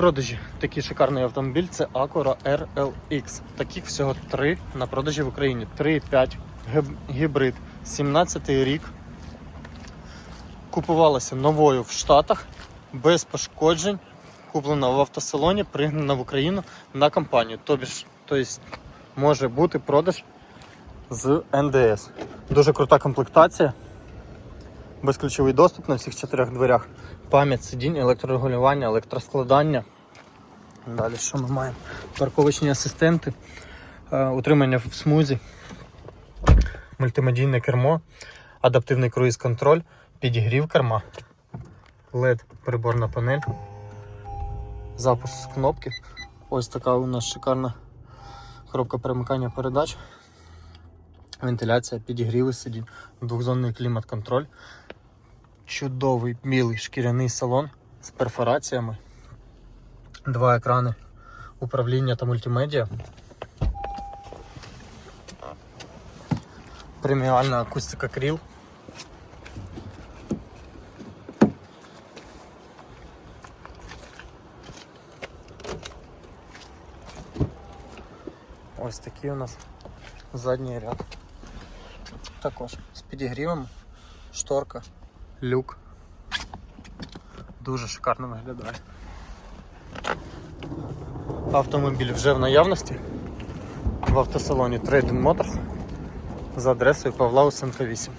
продажі такий шикарний автомобіль це Acura RLX. Таких всього три на продажі в Україні. 3,5 гіб- гібрид, 17-й рік. Купувалася новою в Штатах без пошкоджень. Куплена в автосалоні, пригнана в Україну на компанію. Тобі ж, тобто може бути продаж з НДС. Дуже крута комплектація. Безключовий доступ на всіх чотирьох дверях. Пам'ять сидінь, електрорегулювання, електроскладання. Далі що ми маємо? Парковочні асистенти, е, утримання в смузі, мультимедійне кермо, адаптивний круїз-контроль, підігрів керма, LED приборна панель, запуск кнопки. Ось така у нас шикарна коробка перемикання передач, вентиляція, підігріви сидінь, двохзонний клімат-контроль, чудовий білий шкіряний салон з перфораціями, два екрани управління та мультимедіа. Преміальна акустика кріл. Ось такий у нас задній ряд. Також з підігрівом, шторка, люк. Дуже шикарно виглядає. Автомобіль вже в наявності в автосалоні Trading Motors за адресою Павла Усенка 8.